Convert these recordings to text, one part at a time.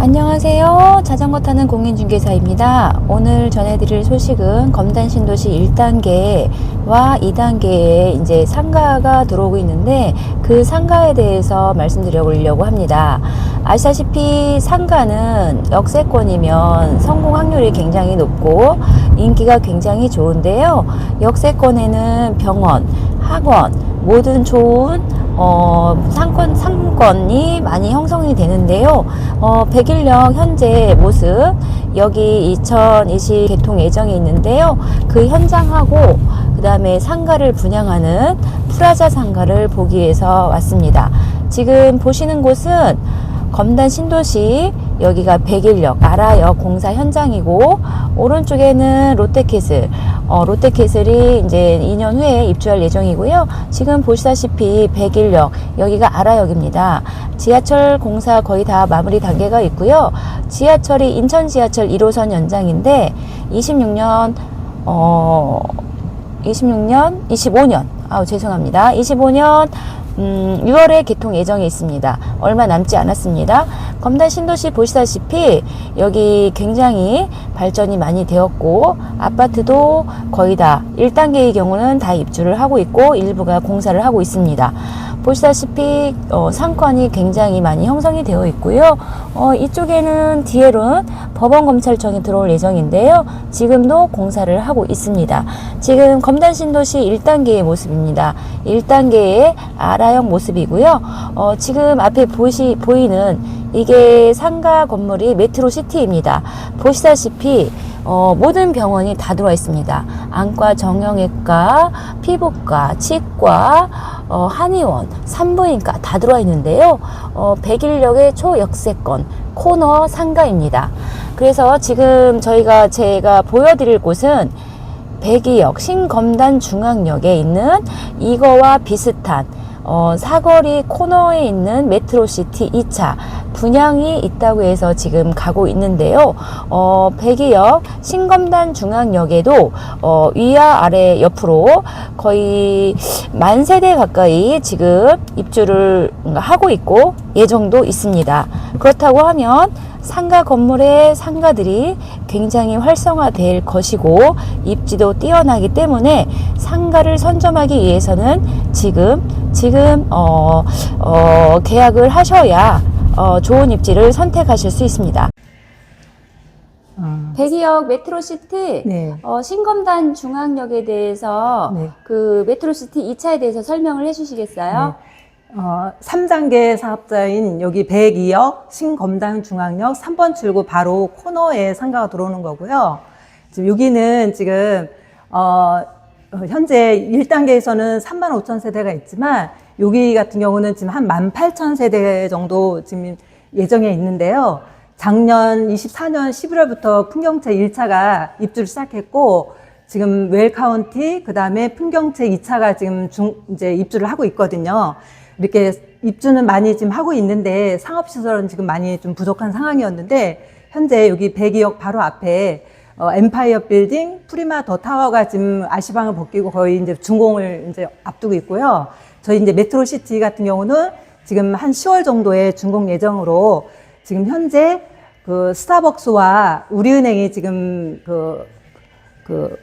안녕하세요. 자전거 타는 공인중개사입니다. 오늘 전해드릴 소식은 검단 신도시 1단계와 2단계에 이제 상가가 들어오고 있는데 그 상가에 대해서 말씀드리려고 합니다. 아시다시피 상가는 역세권이면 성공 확률이 굉장히 높고 인기가 굉장히 좋은데요. 역세권에는 병원, 학원, 모든 좋은 어, 상권, 상권이 많이 형성이 되는데요. 어, 백일역 현재 모습, 여기 2020 개통 예정이 있는데요. 그 현장하고, 그 다음에 상가를 분양하는 프라자 상가를 보기 위해서 왔습니다. 지금 보시는 곳은 검단 신도시, 여기가 백일역, 아라역 공사 현장이고, 오른쪽에는 롯데캐슬, 어, 롯데캐슬이 이제 2년 후에 입주할 예정이고요. 지금 보시다시피 백일역, 여기가 아라역입니다. 지하철 공사 거의 다 마무리 단계가 있고요. 지하철이 인천 지하철 1호선 연장인데 26년 어 26년 25년 아우 죄송합니다. 25년 음, 6월에 개통 예정이 있습니다. 얼마 남지 않았습니다. 검단 신도시 보시다시피 여기 굉장히 발전이 많이 되었고 아파트도 거의 다 1단계의 경우는 다 입주를 하고 있고 일부가 공사를 하고 있습니다. 보시다시피 어, 상권이 굉장히 많이 형성이 되어 있고요. 어, 이쪽에는 뒤에는 법원검찰청이 들어올 예정인데요. 지금도 공사를 하고 있습니다. 지금 검단 신도시 1단계의 모습입니다. 1단계의 아라형 모습이고요. 어, 지금 앞에 보시, 보이는 이게 상가 건물이 메트로시티입니다. 보시다시피 어, 모든 병원이 다 들어와 있습니다. 안과, 정형외과, 피부과, 치과, 어, 한의원, 산부인과 다 들어와 있는데요. 어, 백일역의 초역세권 코너 상가입니다. 그래서 지금 저희가 제가 보여드릴 곳은 백이역 신검단 중앙역에 있는 이거와 비슷한 어, 사거리 코너에 있는 메트로시티 2차 분양이 있다고 해서 지금 가고 있는데요. 어, 백이역 신검단 중앙역에도 어, 위와 아래 옆으로 거의 만 세대 가까이 지금 입주를 하고 있고 예정도 있습니다. 그렇다고 하면 상가 건물의 상가들이 굉장히 활성화될 것이고 입지도 뛰어나기 때문에 상가를 선점하기 위해서는 지금 지금 어, 어, 계약을 하셔야 어, 좋은 입지를 선택하실 수 있습니다. 아, 백이역 메트로시티 네. 어, 신검단 중앙역에 대해서 네. 그 메트로시티 2차에 대해서 설명을 해주시겠어요? 어, 3단계 사업자인 여기 102역 신검단 중앙역 3번 출구 바로 코너에 상가가 들어오는 거고요. 지금 여기는 지금 어, 어, 현재 1단계에서는 3만 5천 세대가 있지만 여기 같은 경우는 지금 한 1만 8천 세대 정도 지금 예정에 있는데요. 작년 24년 11월부터 풍경채 1차가 입주를 시작했고 지금 웰 카운티 그다음에 풍경채 2차가 지금 중 이제 입주를 하고 있거든요. 이렇게 입주는 많이 지금 하고 있는데 상업 시설은 지금 많이 좀 부족한 상황이었는데 현재 여기 백이역 바로 앞에 어, 엠파이어 빌딩, 프리마 더 타워가 지금 아시방을 벗기고 거의 이제 준공을 이제 앞두고 있고요. 저희 이제 메트로시티 같은 경우는 지금 한 10월 정도에 준공 예정으로 지금 현재 그 스타벅스와 우리은행이 지금 그, 그,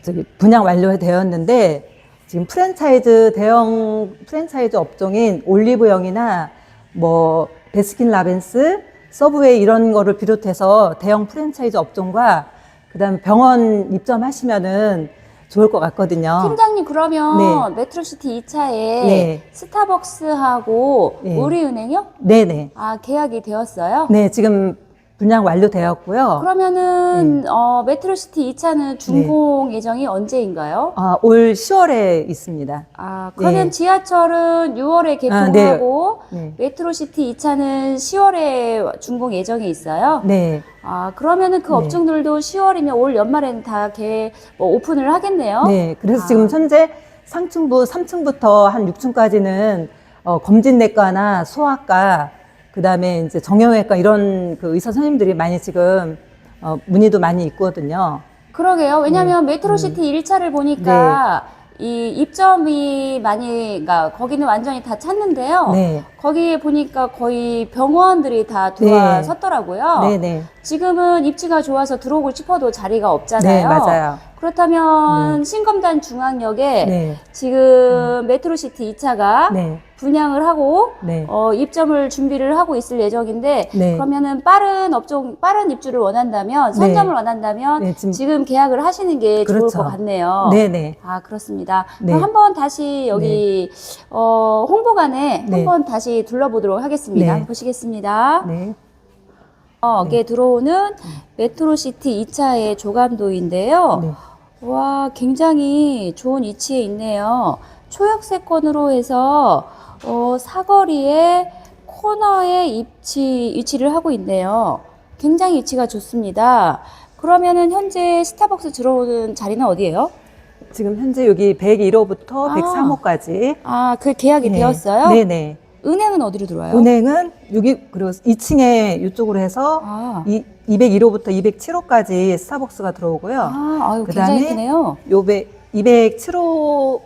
저기 분양 완료되었는데 지금 프랜차이즈 대형 프랜차이즈 업종인 올리브영이나 뭐 베스킨 라벤스, 서브웨이 이런 거를 비롯해서 대형 프랜차이즈 업종과 그다음 병원 입점하시면은 좋을 것 같거든요. 팀장님 그러면 네. 메트로시티 2차에 네. 스타벅스하고 네. 우리은행이요? 네네. 아 계약이 되었어요? 네, 지금 분양 완료되었고요. 그러면은 네. 어, 메트로시티 2차는 준공 예정이 언제인가요? 아, 올 10월에 있습니다. 아 그러면 네. 지하철은 6월에 아, 개통하고 네. 메트로시티 2차는 10월에 준공 예정이 있어요. 네. 아 그러면은 그 네. 업종들도 10월이면 올 연말에는 다 개, 뭐 오픈을 하겠네요. 네. 그래서 아. 지금 현재 상층부 3층부터 한 6층까지는 어, 검진내과나 소아과, 그 다음에 이제 정형외과 이런 그 의사 선생님들이 많이 지금 어, 문의도 많이 있거든요. 그러게요. 왜냐하면 메트로시티 1차를 보니까 이 입점이 많이, 그러니까 거기는 완전히 다 찼는데요. 네. 거기 보니까 거의 병원들이 다 들어섰더라고요. 네, 네. 지금은 입지가 좋아서 들어오고 싶어도 자리가 없잖아요. 네, 맞아요. 그렇다면 신검단 중앙역에 네. 지금 메트로시티 2차가 네. 분양을 하고 네. 어, 입점을 준비를 하고 있을 예정인데 네. 그러면은 빠른 업종 빠른 입주를 원한다면 선점을 원한다면 네, 지금- 지금 계약을 하시는 게 그렇죠. 좋을 것 같네요. 네, 네. 아 그렇습니다. 네. 그럼 한번 다시 여기 어, 홍보관에 네. 한번 다시 둘러보도록 하겠습니다. 네. 보시겠습니다. 네. 어, 여기에 들어오는 메트로시티 2차의 조감도인데요. 네. 와, 굉장히 좋은 위치에 있네요. 초역세권으로 해서 어, 사거리에 코너에 입지, 위치를 하고 있네요. 굉장히 위치가 좋습니다. 그러면은 현재 스타벅스 들어오는 자리는 어디예요? 지금 현재 여기 101호부터 아. 103호까지 아, 그 계약이 되었어요? 네, 네. 은행은 어디로 들어와요? 은행은 여기 그리고 2층에 이쪽으로 해서 아, 이 201호부터 207호까지 스타벅스가 들어오고요. 아, 아유, 그다음에 크네요. 요 207호부터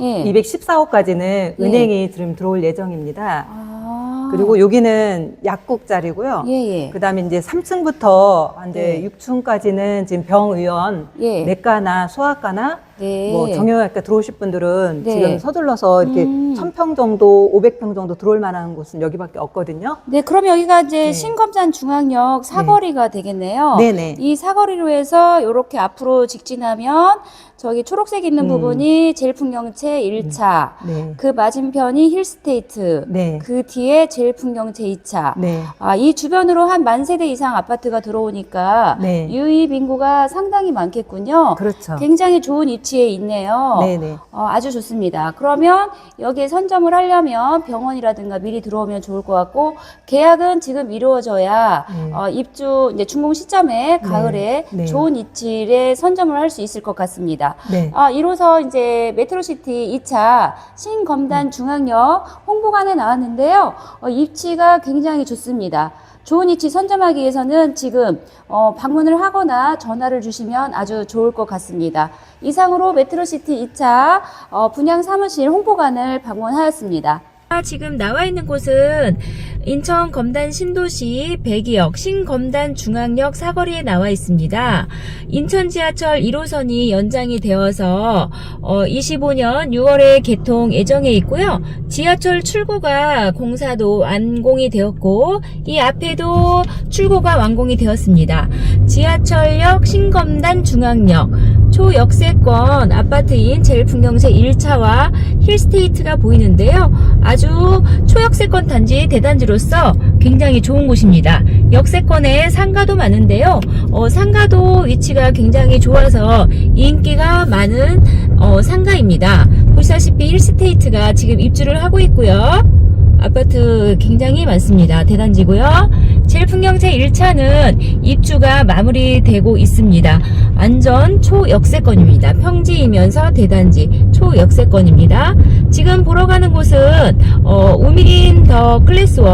예. 214호까지는 은행이 지금 들어올 예정입니다. 아, 그리고 여기는 약국 자리고요. 예, 예. 그다음에 이제 3층부터 이제 네. 6층까지는 지금 병의원, 예. 내과나 소아과나 네. 뭐 정형외과 들어오실 분들은 네. 지금 서둘러서 이렇게 음. 1000평 정도, 500평 정도 들어올 만한 곳은 여기밖에 없거든요. 네, 그럼 여기가 이제 네. 신검산 중앙역 사거리가 되겠네요. 네네. 이 사거리로 해서 이렇게 앞으로 직진하면 저기 초록색 있는 음. 부분이 제일 풍경채 1차, 네. 그 맞은편이 힐스테이트, 네. 그 뒤에 제일 풍경채 2차. 네. 아, 이 주변으로 한 만 세대 이상 아파트가 들어오니까 네. 유입 인구가 상당히 많겠군요. 그렇죠. 굉장히 좋은 위치에 있네요. 네네. 어, 아주 좋습니다. 그러면 여기에 선점을 하려면 병원이라든가 미리 들어오면 좋을 것 같고 계약은 지금 이루어져야 네. 어, 입주 이제 준공 시점에 가을에 네. 좋은 입지에 선점을 할 수 있을 것 같습니다. 네. 아, 이로서 이제 메트로시티 2차 신검단 중앙역 홍보관에 나왔는데요. 어, 입지가 굉장히 좋습니다. 좋은 위치 선점하기 위해서는 지금 어, 방문을 하거나 전화를 주시면 아주 좋을 것 같습니다. 이상으로 메트로시티 2차 어, 분양 사무실 홍보관을 방문하였습니다. 지금 나와 있는 곳은 인천 검단 신도시 백이역 신검단 중앙역 사거리에 나와 있습니다. 인천 지하철 1호선이 연장이 되어서 어, 25년 6월에 개통 예정에 있고요. 지하철 출구가 공사도 완공이 되었고 이 앞에도 출구가 완공이 되었습니다. 지하철역 신검단 중앙역 초역세권 아파트인 제일풍경채 1차와 힐스테이트가 보이는데요. 아주 초역세권 단지 대단지로서 굉장히 좋은 곳입니다. 역세권에 상가도 많은데요. 어, 상가도 위치가 굉장히 좋아서 인기가 많은 어, 상가입니다. 보시다시피 힐스테이트가 지금 입주를 하고 있고요. 아파트 굉장히 많습니다. 대단지고요. 제일 풍경채 1차는 입주가 마무리되고 있습니다. 안전 초역세권입니다. 평지이면서 대단지 초역세권입니다. 지금 보러 가는 곳은 어, 우미린 더 클래스 1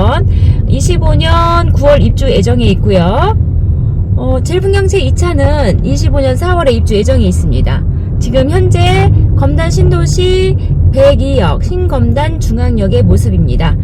25년 9월 입주 예정에 있고요. 어, 제일 풍경채 2차는 25년 4월에 입주 예정에 있습니다. 지금 현재 검단 신도시 102역 신검단 중앙역의 모습입니다.